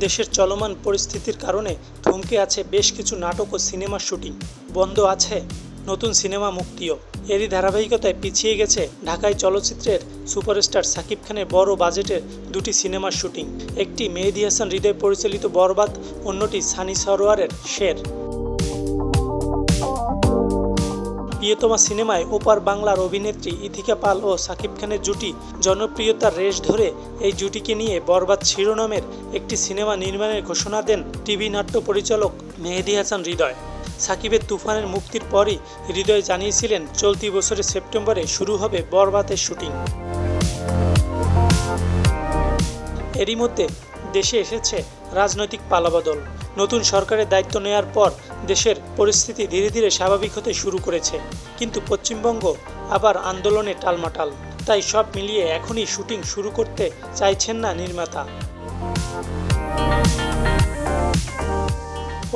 দেশের চলমান পরিস্থিতির কারণে থমকে আছে বেশ কিছু নাটক ও সিনেমার শুটিং। বন্ধ আছে নতুন সিনেমা মুক্তিও। এরই ধারাবাহিকতায় পিছিয়ে গেছে ঢাকায় চলচ্চিত্রের সুপারস্টার সাকিব খানের বড় বাজেটের দুটি সিনেমার শুটিং। একটি মেহেদি হাসান হৃদয় পরিচালিত বরবাদ, অন্যটি সানি সরোয়ারের শের। প্রিয়তমা সিনেমায় ওপার বাংলার অভিনেত্রী ইথিকা পাল ও সাকিব খানের জুটি জনপ্রিয়তার রেশ ধরে এই জুটিকে নিয়ে বরবাদ শিরোনামের একটি সিনেমা নির্মাণের ঘোষণা দেন টিভি নাট্য পরিচালক মেহেদি হাসান হৃদয়। সাকিবের তুফানের মুক্তির পরই হৃদয় জানিয়েছিলেন, চলতি বছরের সেপ্টেম্বরে শুরু হবে বরবাদের শুটিং। এরই মধ্যে দেশে এসেছে রাজনৈতিক পালাবদল। নতুন সরকারের দায়িত্ব নেওয়ার পর দেশের পরিস্থিতি ধীরে ধীরে স্বাভাবিক হতে শুরু করেছে। কিন্তু পশ্চিমবঙ্গ আবার আন্দোলনে টালমাটাল। তাই সব মিলিয়ে এখনই শুটিং শুরু করতে চাইছেন না নির্মাতা।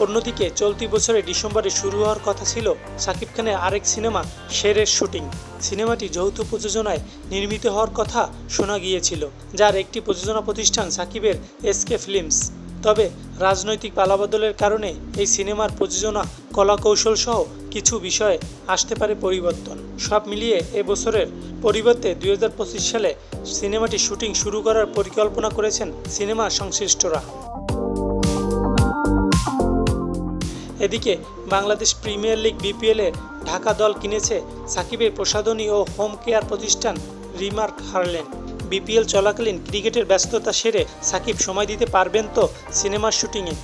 অন্যদিকে চলতি বছরে ডিসেম্বরে শুরু হওয়ার কথা ছিল সাকিব খানের আরেক সিনেমা শেরের শুটিং। সিনেমাটি যৌথ প্রযোজনায় নির্মিত হওয়ার কথা শোনা গিয়েছিল, যার একটি প্রযোজনা প্রতিষ্ঠান সাকিবের এসকে ফিল্মস। তবে রাজনৈতিক পালাবদলের কারণে এই সিনেমার প্রযোজনা, কলাকৌশল সহ কিছু বিষয়ে আসতে পারে পরিবর্তন। সব মিলিয়ে এ বছরের পরিবর্তে দুই হাজার পঁচিশ সালে সিনেমাটি শুটিং শুরু করার পরিকল্পনা করেছেন সিনেমা সংশ্লিষ্টরা। এদিকে বাংলাদেশ প্রিমিয়ার লিগ বিপিএলে ঢাকা দল কিনেছে সাকিবের প্রসাধনী ও হোম কেয়ার প্রতিষ্ঠান রিমার্ক হারলেন। বিপিএল চলাকালীন ক্রিকেটের ব্যস্ততা সেরে সাকিব সময় দিতে পারবেন তো সিনেমার শুটিংয়ে।